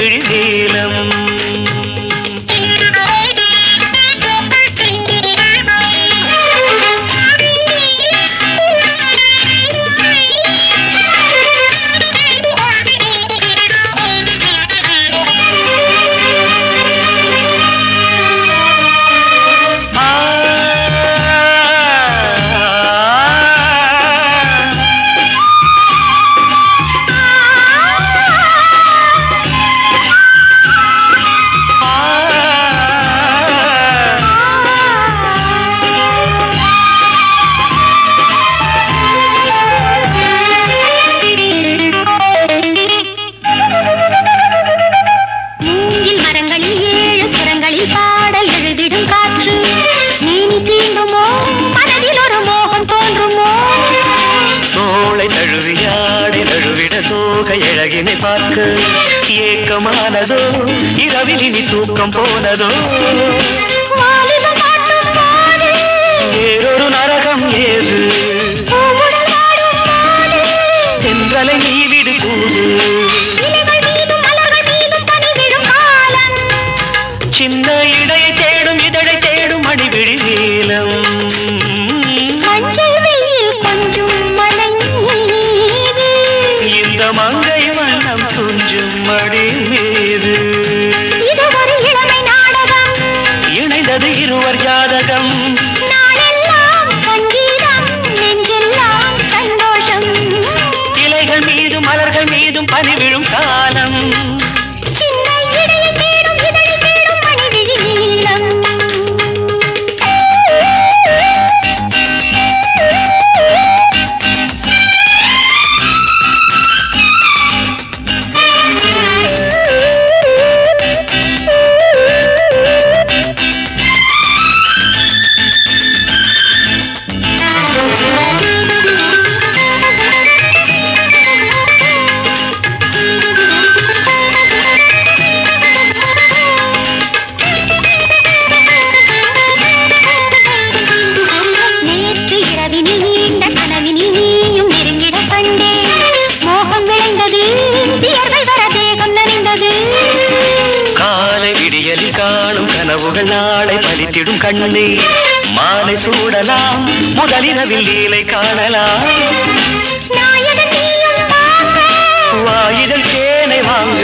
விழிநீளம் பார்க்க எழகினை பார்க்க ஏக்கமானதோ இரவில் இனி தூக்கம் போனதோ. வேறொரு நரகம் ஏது? தென்றலை நீ விடு கூடு. சின்ன கொஞ்சும் மீது பளித்திடும் கண்ணே மாலை சூடலாம் முதலிரவில் நீலை காணலாம். வாயிதழ் தேனை வாங்க.